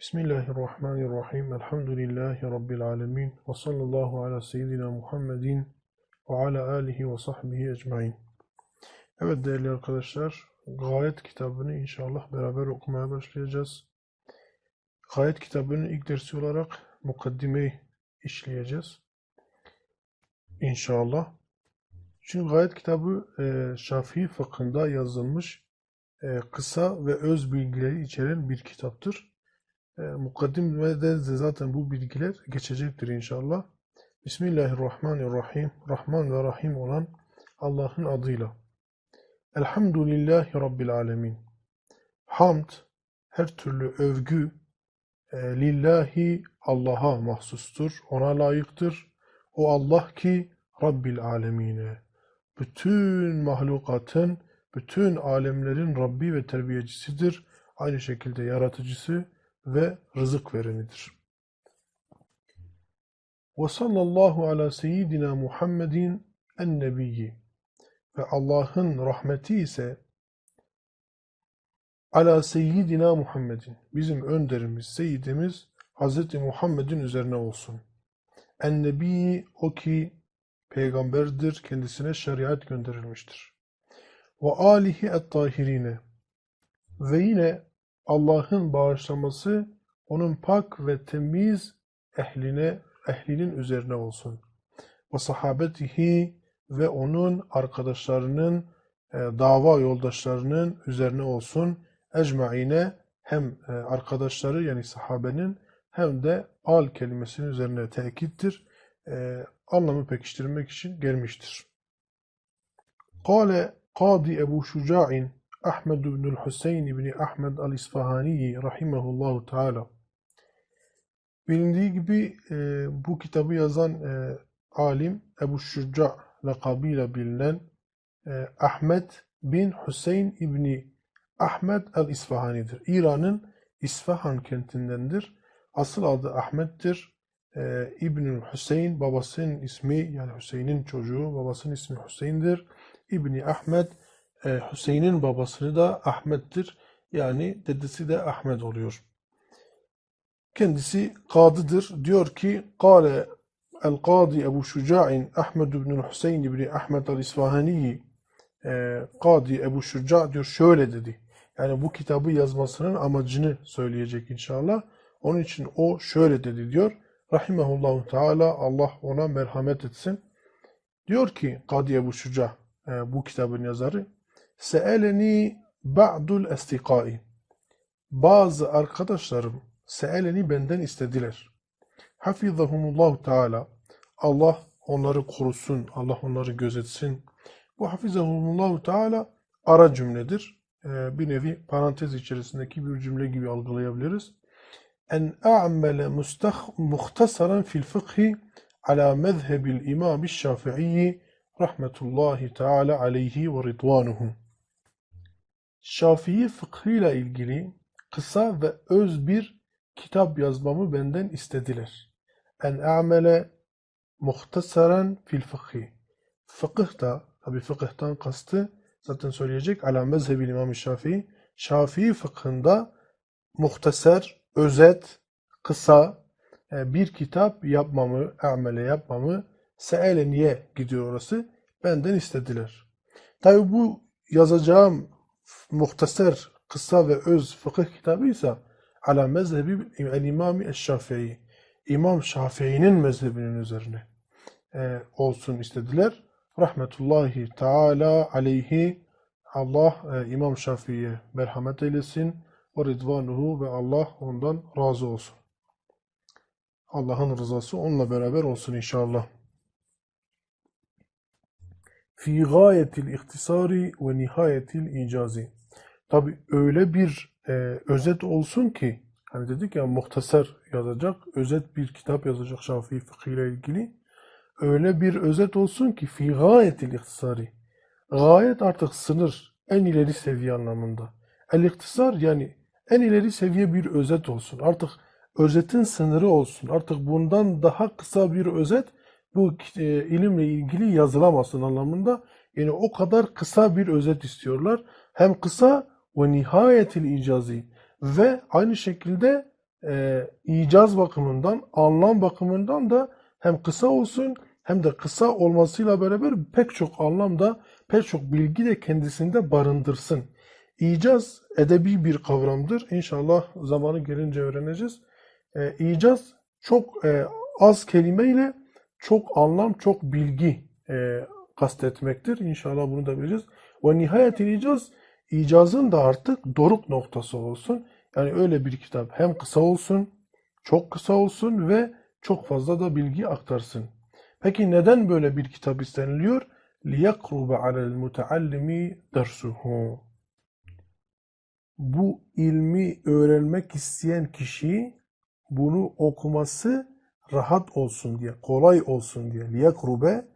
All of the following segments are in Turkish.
Bismillahirrahmanirrahim. Elhamdülillahi Rabbil alemin. Ve sallallahu ala seyyidina Muhammedin ve ala alihi ve sahbihi ecmain. Evet değerli arkadaşlar, Gayet kitabını inşallah beraber okumaya başlayacağız. Gayet kitabının ilk dersi olarak mukaddimeyi işleyeceğiz. İnşallah. Çünkü Gayet kitabı e, Şafii fıkhında yazılmış e, kısa ve öz bilgileri içeren bir kitaptır. E, mukaddimede de zaten bu bilgiler geçecektir inşallah. Bismillahirrahmanirrahim. Rahman ve Rahim olan Allah'ın adıyla. Elhamdülillahi Rabbil alemin. Hamd, her türlü övgü, e, lillahi Allah'a mahsustur, ona layıktır. O Allah ki Rabbil alemine. Bütün mahlukatın, bütün alemlerin Rabbi ve terbiyecisidir. Aynı şekilde yaratıcısı ve rızık verenidir. Ve sallallahu ala seyyidina Muhammedin en nebiyyi. Ve Allah'ın rahmeti ise ala seyyidina Muhammedin. Bizim önderimiz, seyyidimiz Hz. Muhammed'in üzerine olsun. En nebiyyi o ki peygamberdir, kendisine şeriat gönderilmiştir. Ve alihi et-tahirine. Ve yine Allah'ın bağışlaması onun pak ve temiz ehline, ehlinin üzerine olsun. Ve sahabetihi ve onun arkadaşlarının, e, dava yoldaşlarının üzerine olsun. Ecmaine hem e, arkadaşları yani sahabenin hem de al kelimesinin üzerine tekittir. E, anlamı pekiştirmek için gelmiştir. Kale Kadi Ebu Şuca'in Ahmed ibn Hüseyin ibn Ahmed el-İsfahani rahimehullahu teala. Bilindiği gibi e, bu kitabı yazan e, alim Ebu Şuca lakabıyla bilinen e, Ahmed bin Hüseyin ibni Ahmed el-İsfahani'dir. İran'ın İsfahan kentindendir. Asıl adı Ahmet'tir. E, İbnül Hüseyin babasının ismi yani Hüseyin'in çocuğu babasının ismi Hüseyin'dir. İbni Ahmed e, Hüseyin'in babasını da Ahmet'tir. Yani dedesi de Ahmet oluyor. Kendisi kadıdır. Diyor ki Kale El-Kadi Ebu Şuca'in Ahmed ibn Hüseyin ibn Ahmed el-İsfahani e, Kadi Ebu Şuca diyor şöyle dedi. Yani bu kitabı yazmasının amacını söyleyecek inşallah. Onun için o şöyle dedi diyor. Rahimehullahu Teala Allah ona merhamet etsin. Diyor ki Kadi Ebu Şuca e, bu kitabın yazarı Seeleni ba'dul estikai Bazı arkadaşlarım seeleni benden istediler. Hafizahumullahu Teala Allah onları korusun, Allah onları gözetsin. Bu hafizahumullahu Teala ara cümledir. Ee, bir nevi parantez içerisindeki bir cümle gibi algılayabiliriz. En a'mele muhtasaran fil fıkhi ala mezhebil imam şafii rahmetullahi teala aleyhi ve ridvanuhu. Şafii fıkhıyla ilgili kısa ve öz bir kitap yazmamı benden istediler. En a'mele muhtasaren fil fıkhi. Fıkıh da, tabi fıkıhtan kastı zaten söyleyecek. Ala mezhebil İmam Şafii. Şafii fıkhında muhtaser, özet, kısa e, bir kitap yapmamı, amele yapmamı seele niye gidiyor orası? Benden istediler. Tabi bu yazacağım muhtaser, kısa ve öz fıkıh kitabıysa ala mezhebi el-imami eş-şafii. İmam Şafii'nin mezhebinin üzerine e, olsun istediler. Rahmetullahi Teala aleyhi Allah e, İmam Şafii'ye merhamet eylesin ve ridvanuhu ve Allah ondan razı olsun. Allah'ın rızası onunla beraber olsun inşallah. Fi gayetil ihtisari ve nihayetil icazi. Tabi öyle bir e, özet olsun ki Hani dedik ya muhtasar yazacak, özet bir kitap yazacak Şafii fıkıh ile ilgili. Öyle bir özet olsun ki fi gayetil ihtisari. Gayet artık sınır, en ileri seviye anlamında. El ihtisar yani en ileri seviye bir özet olsun. Artık özetin sınırı olsun. Artık bundan daha kısa bir özet bu e, ilimle ilgili yazılamasın anlamında. Yani o kadar kısa bir özet istiyorlar. Hem kısa ve nihayetil icazi ve aynı şekilde e, icaz bakımından, anlam bakımından da hem kısa olsun hem de kısa olmasıyla beraber pek çok anlamda, pek çok bilgi de kendisinde barındırsın. İcaz edebi bir kavramdır. İnşallah zamanı gelince öğreneceğiz. E, icaz çok e, az kelimeyle çok anlam, çok bilgi e, kastetmektir. İnşallah bunu da bileceğiz. Ve nihayetil icaz, icazın da artık doruk noktası olsun. Yani öyle bir kitap hem kısa olsun, çok kısa olsun ve çok fazla da bilgi aktarsın. Peki neden böyle bir kitap isteniliyor? لِيَقْرُبَ عَلَى الْمُتَعَلِّمِ دَرْسُهُ Bu ilmi öğrenmek isteyen kişi bunu okuması rahat olsun diye, kolay olsun diye. Liyakrube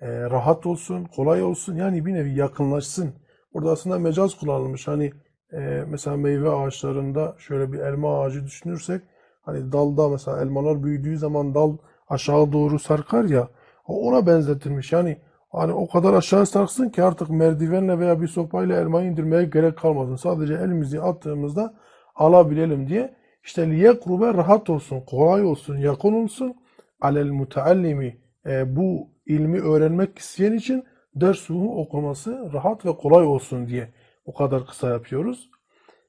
e, rahat olsun, kolay olsun. Yani bir nevi yakınlaşsın. Orada aslında mecaz kullanılmış. Hani e, mesela meyve ağaçlarında şöyle bir elma ağacı düşünürsek hani dalda mesela elmalar büyüdüğü zaman dal aşağı doğru sarkar ya ona benzetilmiş. Yani hani o kadar aşağı sarksın ki artık merdivenle veya bir sopayla elmayı indirmeye gerek kalmasın. Sadece elimizi attığımızda alabilelim diye işte liyekrube rahat olsun, kolay olsun, yakın olsun. Alel muteallimi e, bu ilmi öğrenmek isteyen için dersuhu okuması rahat ve kolay olsun diye o kadar kısa yapıyoruz.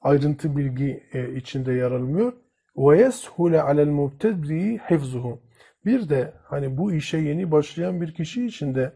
Ayrıntı bilgi e, içinde yer almıyor. Ve yeshule alel mubtedi hifzuhu. Bir de hani bu işe yeni başlayan bir kişi için de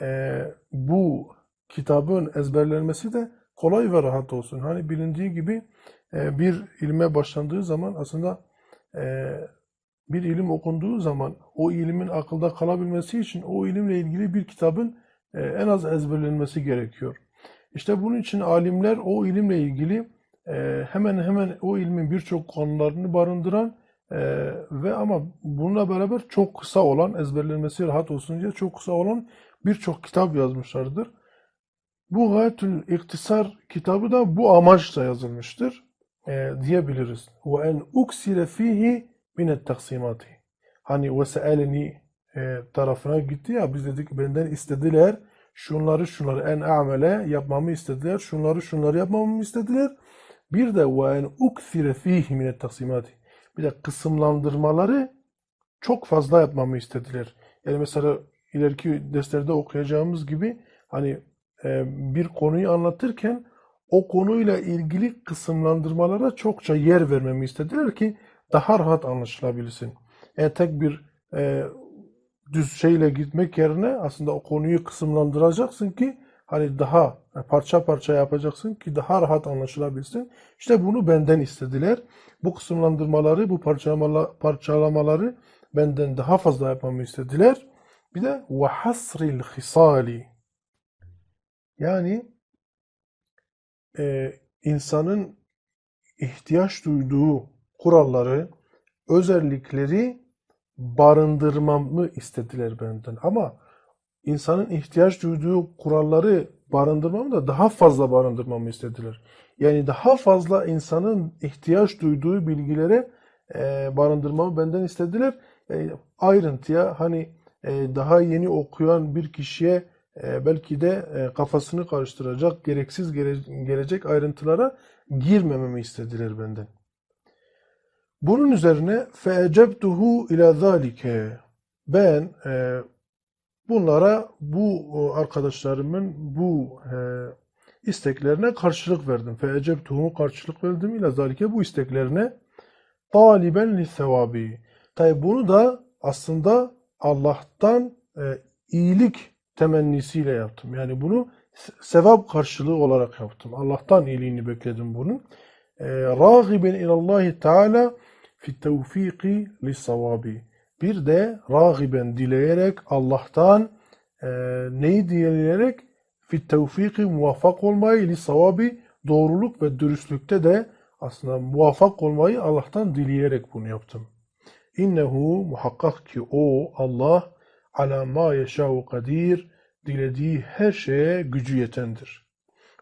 e, bu kitabın ezberlenmesi de kolay ve rahat olsun. Hani bilindiği gibi bir ilme başlandığı zaman aslında e, bir ilim okunduğu zaman o ilimin akılda kalabilmesi için o ilimle ilgili bir kitabın e, en az ezberlenmesi gerekiyor. İşte bunun için alimler o ilimle ilgili e, hemen hemen o ilmin birçok konularını barındıran ve ama bununla beraber çok kısa olan, ezberlenmesi rahat olsun diye çok kısa olan birçok kitap yazmışlardır. Bu Gayetül İktisar kitabı da bu amaçla yazılmıştır e, diyebiliriz. Ve en uksire fihi minet taksimati. Hani ve seeleni e, tarafına gitti ya biz dedik benden istediler şunları şunları en amele yapmamı istediler. Şunları şunları yapmamı istediler. Bir de ve en uksire fihi minet taksimati. Bir de kısımlandırmaları çok fazla yapmamı istediler. Yani mesela ileriki derslerde okuyacağımız gibi hani e, bir konuyu anlatırken o konuyla ilgili kısımlandırmalara çokça yer vermemi istediler ki daha rahat anlaşılabilsin. Yani tek bir e, düz şeyle gitmek yerine aslında o konuyu kısımlandıracaksın ki hani daha parça parça yapacaksın ki daha rahat anlaşılabilsin. İşte bunu benden istediler. Bu kısımlandırmaları, bu parçalamaları benden daha fazla yapmamı istediler. Bir de hasril hisali yani e, insanın ihtiyaç duyduğu kuralları, özellikleri barındırmamı istediler benden. Ama insanın ihtiyaç duyduğu kuralları barındırmamı da daha fazla barındırmamı istediler. Yani daha fazla insanın ihtiyaç duyduğu bilgilere e, barındırmamı benden istediler. E, ayrıntıya hani e, daha yeni okuyan bir kişiye belki de e, kafasını karıştıracak, gereksiz gere gelecek ayrıntılara girmememi istediler benden. Bunun üzerine feecebtuhu ila zalike ben e, bunlara bu arkadaşlarımın bu e, isteklerine karşılık verdim. Feecebtuhu karşılık verdim ila zalike bu isteklerine taliben li. Tabi bunu da aslında Allah'tan e, iyilik temennisiyle yaptım. Yani bunu sevap karşılığı olarak yaptım. Allah'tan iyiliğini bekledim bunun. E, Ragiben ilallahi teala fi tevfiki lissavabi. Bir de ragiben dileyerek Allah'tan e, neyi dileyerek fi tevfiki muvaffak olmayı lissavabi doğruluk ve dürüstlükte de aslında muvaffak olmayı Allah'tan dileyerek bunu yaptım. İnnehu muhakkak ki o Allah ala ma yeşâ'u kadir dilediği her şeye gücü yetendir.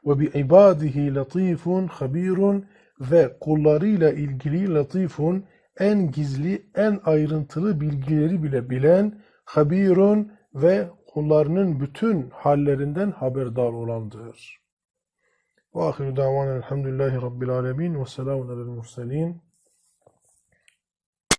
Ve bi ibadihi latifun habirun ve kullarıyla ilgili latifun en gizli, en ayrıntılı bilgileri bile bilen habirun ve kullarının bütün hallerinden haberdar olandır. Ve ahiru davan elhamdülillahi rabbil alemin ve selamun alel murselin.